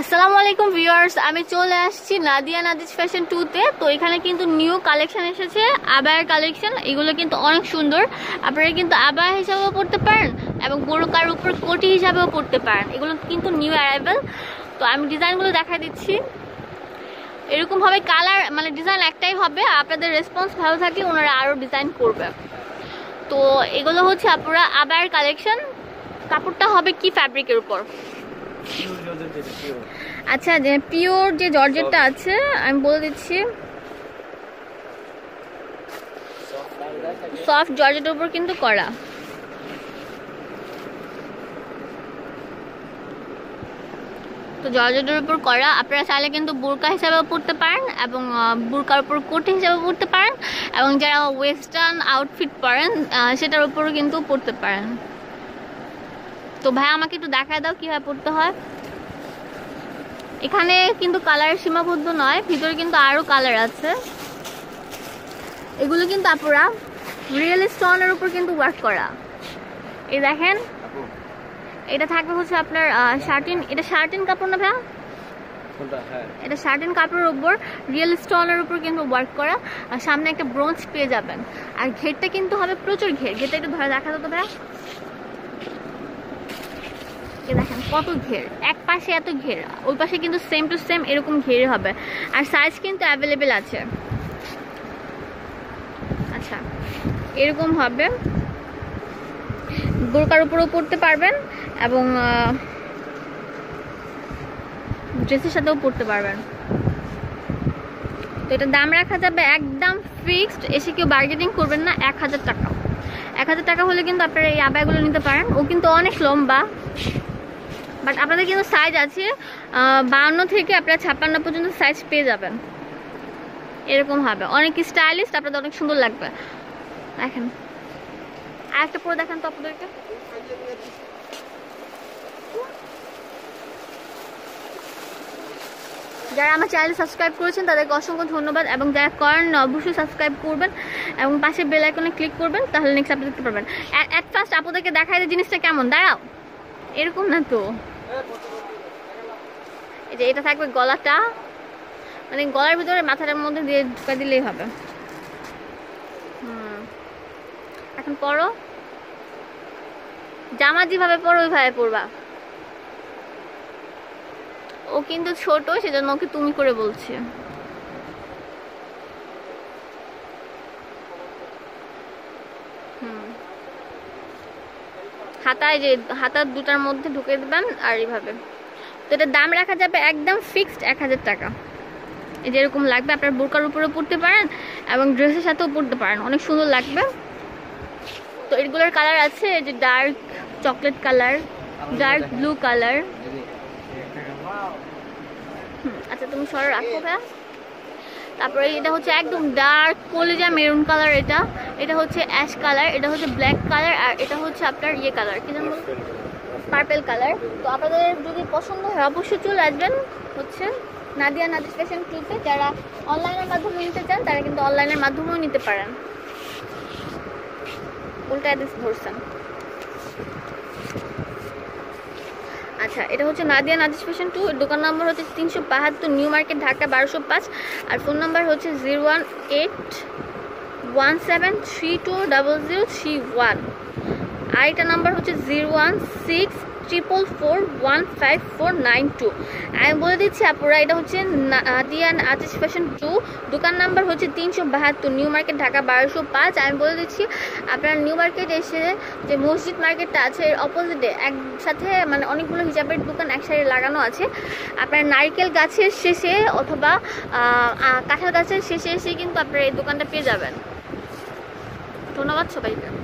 আসসালামু আলাইকুম ভিউয়ার্স, আমি চলে আসছি নাদিয়া নাদিজ ফ্যাশন টুতে। তো এখানে কিন্তু নিউ কালেকশন এসেছে, আবায়ের কালেকশন, এগুলো কিন্তু অনেক সুন্দর। আপনারা কিন্তু আবায়া হিসাবেও পড়তে পারেন এবং বোরকার উপর কোটি হিসাবেও পড়তে পারেন। এগুলো কিন্তু নিউ অ্যারাইভেল। তো আমি ডিজাইনগুলো দেখা দিচ্ছি। এরকমভাবে কালার মানে ডিজাইন একটাই হবে, আপনাদের রেসপন্স ভালো থাকলে ওনারা আরও ডিজাইন করবে। তো এগুলো হচ্ছে আপনারা আবায়ের কালেকশন। কাপড়টা হবে কি ফ্যাব্রিকের উপর? আচ্ছা যে পিওর যে জর্জেটটা আছে আমি বলে দিচ্ছি। সফট জর্জেটের উপর কিন্তু করা তো জর্জেটের উপর করা আপনারা চাইলে কিন্তু বোরকা হিসাবেও পড়তে পারেন এবং বোরকার উপর কোটি হিসাবে পড়তে পারেন এবং যারা ওয়েস্টার্ন আউটফিট পরেন সেটার উপরও কিন্তু পড়তে পারেন। তো ভাই আমাকে একটু দেখায় দাও কীভাবে পড়তে হয়। এখানে কিন্তু কালার সীমাবদ্ধ নয় ভিতরে কিন্তু আরও কালার আছে। এগুলো কিন্তু আপুরা রিয়েল স্টোনের উপর কিন্তু ওয়ার্ক করা। এই দেখেন এটা থাকবে হচ্ছে আপনার শার্টিন এটা শার্টিন কাপড় না ভাইয়া? এটা শার্টিন কাপড়ের উপর রিয়েল স্টোনের উপর কিন্তু ওয়ার্ক করা। আর সামনে একটা ব্রোঞ্জ পেয়ে যাবেন। আর ঘেরটা কিন্তু হবে প্রচুর ঘের। ঘেরটা একটু ধরে দেখা যেত ভাইয়া? দেখেন কত ঘের। এক পাশে এত ঘের, ওই পাশে কিন্তু সেম টু সেম এরকম ঘের হবে। আর সাইজ কিন্তু অ্যাভেলেবেল আছে। আচ্ছা এরকম হবে। বোরকার উপরেও পড়তে পারবেন এবং ড্রেসের সাথেও পড়তে পারবেন। তো এটা দাম রাখা যাবে একদম ফিক্সড এসে কেউ বার্গেনিং করবেন না, এক হাজার টাকা এক হাজার টাকা হলে কিন্তু আপনারা এই আবায়গুলো নিতে পারেন। ও কিন্তু অনেক লম্বা। বাট আপনাদের কিন্তু সাইজ আছে। বাউন্ন থেকে আপনারা ছাপ্পান্ন পর্যন্ত সাইজ পেয়ে যাবেন। এরকম হবে। অনেক স্টাইলিস্ট আপনাদের অনেক সুন্দর লাগবে। দেখেন। আর একটা পরে দেখান তো আপনাদেরকে। যারা আমার চ্যানেল সাবস্ক্রাইব করেছেন, তাদেরকে অসংখ্য ধন্যবাদ এবং যারা করেন অবশ্যই সাবস্ক্রাইব করবেন এবং পাশে বেল আইকনে ক্লিক করবেন, তাহলে নেক্সট আপনি দেখতে পারবেন। অ্যাট ফার্স্ট আপনাদেরকে দেখাই জিনিসটা কেমন। দাঁড়াও। এরকম না তো? এই যে এটা থাকবে গলাটা। মানে গলার ভিতরে মাথাটার মধ্যে দিয়ে ঢুকা দিলেই হবে। এখন পরো। জামা যেভাবে পরো, ওইভাবে পরবা। ও কিন্তু ছোট, সেজন্য ওকে তুমি করে বলছি। হাতায় যে হাতার দুটার মধ্যে ঢুকে দেবেন আর এইভাবে। তো এটার দাম রাখা যাবে একদম ফিক্সড এক হাজার টাকা। যেরকম লাগবে, আপনার বোরকার উপরেও পড়তে পারেন এবং ড্রেসের সাথেও পড়তে পারেন। অনেক সুন্দর লাগবে। তো এগুলোর কালার আছে যে dark chocolate colour dark blue colour আচ্ছা তুমি সর, রাখো ভাইয়া। তারপরে এটা হচ্ছে একদম ডার্ক কলেজা মেরুন কালার এটা। এটা হচ্ছে অ্যাশ কালার এটা হচ্ছে ব্ল্যাক কালার আর এটা হচ্ছে আপনার ইয়ে কালার কি জানো পার্পেল কালার তো আপনাদের যদি পছন্দ হয়, অবশ্যই চলে আসবেন হচ্ছে নাদিয়া নাদিস ফ্যাশন টুতে যারা অনলাইনের মাধ্যমে নিতে চান, তারা কিন্তু অনলাইনের মাধ্যমেও নিতে পারেন। উল্টা অ্যাড্রেস ধরছেন। আচ্ছা এটা হচ্ছে নাদিয়া নাদিস ফ্যাশন টু, দোকান নম্বর হচ্ছে তিনশো বাহাত্তর নিউ মার্কেট, ঢাকা বারোশো পাঁচ, আর ফোন নাম্বার হচ্ছে zero one eight one seven three two double zero three one. আরেকটা নাম্বার হচ্ছে zero one six triple four one five four nine two আমি বলে দিচ্ছি আপনারা এটা হচ্ছে নাদিয়া নাদিস ফ্যাশন টু দোকান নাম্বার হচ্ছে তিনশো বাহাত্তর নিউ মার্কেট ঢাকা বারোশো পাঁচ। আমি বলে দিচ্ছি, আপনারা নিউ মার্কেট এসে যে মসজিদ মার্কেটটা আছে, এর অপোজিটে একসাথে মানে অনেকগুলো হিজাবের দোকান একসাথে লাগানো আছে। আপনার নারকেল গাছের শেষে অথবা কাঁঠাল গাছের শেষে এসে কিন্তু আপনারা এই দোকানটা পেয়ে যাবেন। ধন্যবাদ সবাইকে।